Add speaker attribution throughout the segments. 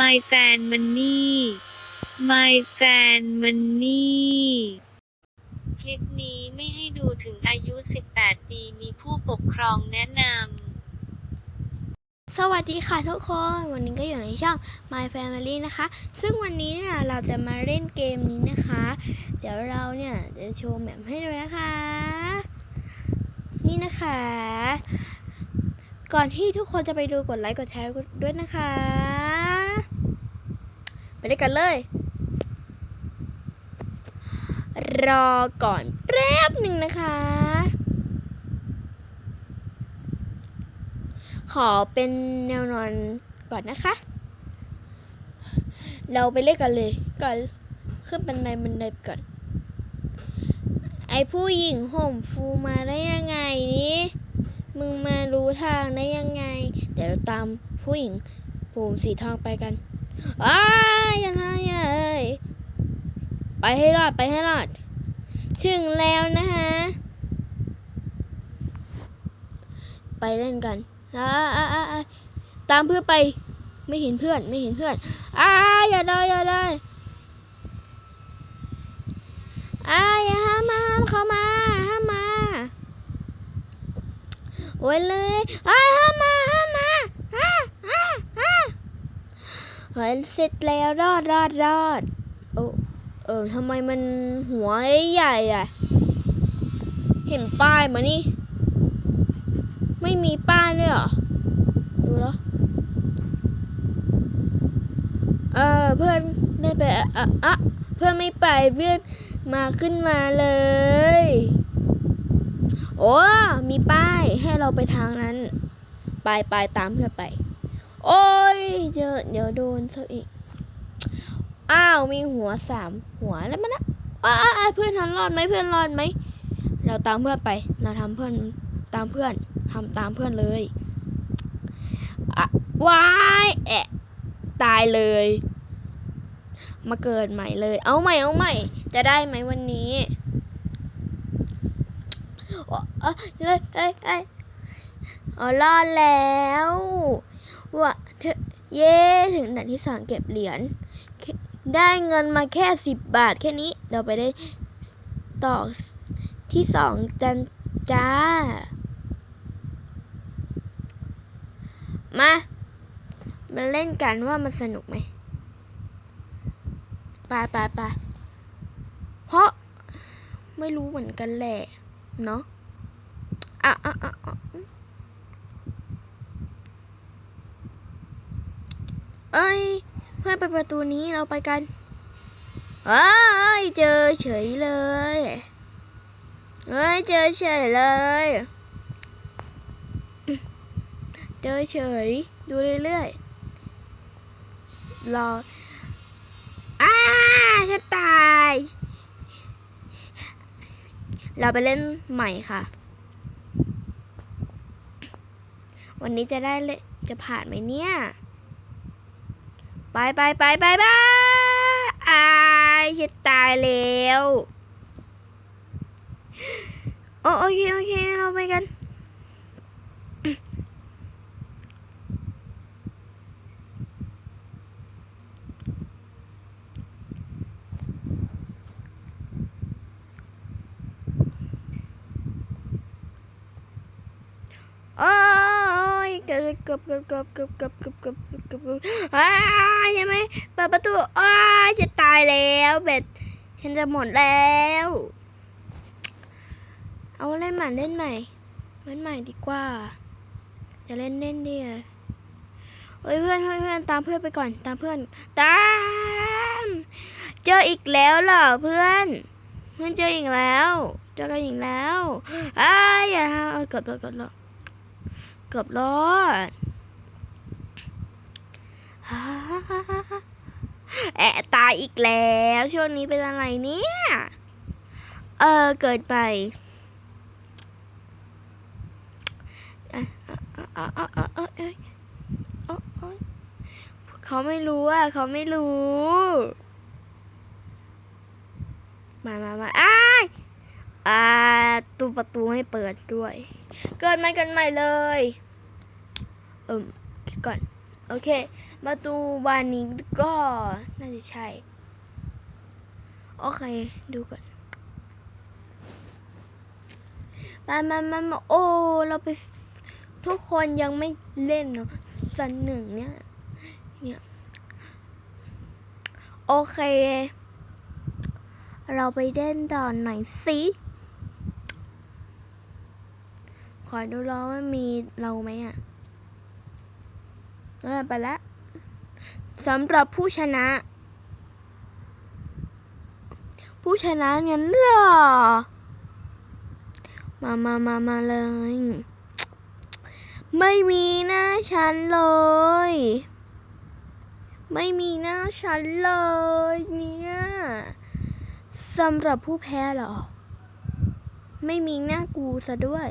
Speaker 1: My Fan Money My Fan Money คลิปนี้ไม่ให้ดูถึงอายุ 18 ปี มีผู้ปกครองแนะนำ
Speaker 2: สวัสดีค่ะทุกคน วันนี้ก็อยู่ในช่อง My Family นะคะ ซึ่งวันนี้เนี่ยเราจะมาเล่นเกมนี้นะคะ เดี๋ยวเราเนี่ยจะโชว์แมปให้ดูนะคะ นี่นะคะ ก่อนที่ทุกคนจะไปดูกดไลค์กดแชร์ด้วยนะคะ ด้วยกันเลย รอก่อนแป๊บหนึ่งนะคะ ขอเป็นแนวนอนก่อนนะคะ เราไปเล่นกันเลย ก่อนขึ้นบันไดบันไดก่อน ไอผู้หญิงห่มฟูมาได้ยังไงนี่มึงมารู้ทางได้ยังไง เดี๋ยวเราตามผู้หญิงผมสีทองไปกัน อ้ายังไงเอ้ยไปให้รอดไปให้รอด ถึงแล้วนะคะไปเล่นกันอ่าอาอาตามเพื่อไปไม่เห็นเพื่อนไม่เห็นเพื่อนอ่าอย่าได้อย่าได้อาอย่าห้ามมาห้ามเขามาห้ามมาโอ้ยเลยอ่าห้ามมาห้ามมาฮ่าฮ่าฮ่า เฮ้ยเสร็จแล้วรอดรอดรอดโอ้เออทำไมมันหัวใหญ่อะเห็นป้ายมานี่ ไม่มีป้ายด้วยเหรอ ดูแล้วเออเพื่อนได้ไปอะอะอะเพื่อนไม่ไปเพื่อนมาขึ้นมาเลย โอ้ มีป้ายให้เราไปทางนั้น ไปไปตามเพื่อนไป โอ้ยเจอเดี๋ยวโดนสักอีก อ้าวมีหัวสามหัวแล้วมันนะอ้าอ้าเพื่อนทันรอดไหมเพื่อนรอดไหม เราตามเพื่อนไป เราทำเพื่อนตามเพื่อนทำตามเพื่อนเลยอะว้ายแอะตายเลย มาเกิดใหม่เลย เอาใหม่เอาใหม่ จะได้ไหมวันนี้เอ้ยเอ้ยเอ้ยเออรอดแล้ว ว่ะเธอเย้ถึงด่านที่สองเก็บเหรียญได้เงินมาแค่สิบบาทแค่นี้ เราไปได้ต่อที่สองกันจ้า มา มาเล่นกันว่ามันสนุกไหมปไปไปเพราะไม่รู้เหมือนกันแหละ เนาะอะอะอะอะ เอ้ย เพื่อนไปประตูนี้เราไปกันเอ้ยเจอเฉยเลยเอ้ยเจอเฉยเลยเจอเฉยดูเรื่อยๆรออ้าฉันตาย เราไปเล่นใหม่ค่ะ วันนี้จะได้จะผ่านไหมเนี่ย ไปไปไปไปไปอายฉันตายแล้ว โอเคโอเคเราไปกัน โอ้ยเกือ บกบกบกบกบกบกบกบเกือบอ้ายังไม่เปิดประตูอ้าจะตายแล้วเบ็ดฉันจะหมดแล้ว เอาเล่นใหม่เล่นใหม่เล่นใหม่ดีกว่า จะเล่นเล่นดีอะเฮ้ยเพื่อนเพื่อนเพื่อนตามเพื่อนไปก่อนตามเพื่อนตามเจออีกแล้วเหรอเพื่อน เพื่อนเจออีกแล้วเจอกันอีกแล้วอ้าอย่าเอาเกือบแล้วเกือบแล้วเกือบรอด แอะตายอีกแล้ว ช่วงนี้เป็นอะไรเนี่ย เออ เกิดไปเขาไม่รู้อะ เขาไม่รู้ มามามาอ้ายอ่าตู้ประตูให้เปิดด้วย เกิดใหม่เกิดใหม่เลย เอิมคิดก่อน โอเคประตูบานนี้ก็น่าจะใช่ โอเค ดูก่อนมามามามาโอ้ เราไปทุกคนยังไม่เล่นเนาะสันหนึ่งเนี่ย เนี่ย โอเค เราไปเล่นต่อหน่อยสิขอดูแล้วว่ามีเราไหมอะ เออไปละสำหรับผู้ชนะ ผู้ชนะงั้นเหรอ มามามามาเลย ไม่มีหน้าฉันเลย ไม่มีหน้าฉันเลยเนี่ยสำหรับผู้แพ้เหรอ ไม่มีหน้ากูซะด้วย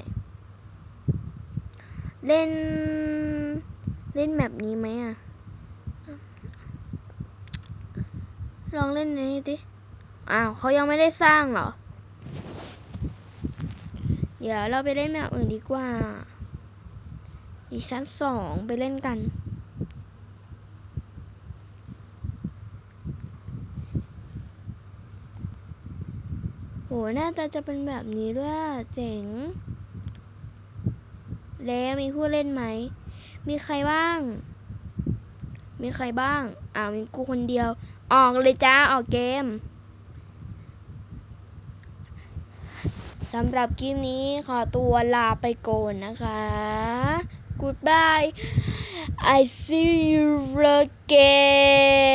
Speaker 2: เล่น เล่นแบบนี้ไหมอะ ลองเล่นนี้ดิ อ้าวเขายังไม่ได้สร้างเหรอ เดี๋ยวเราไปเล่นแบบอื่นดีกว่า อีกชั้นสองไปเล่นกัน โหหน้าตาจะเป็นแบบนี้ด้วยเจ๋ง แล้วมีผู้เล่นไหม มีใครบ้าง มีใครบ้าง อ้าวมีกูคนเดียว ออกเลยจ้า ออกเกมสำหรับคลิปนี้ขอตัวลาไปก่อนนะคะ Goodbye I see you again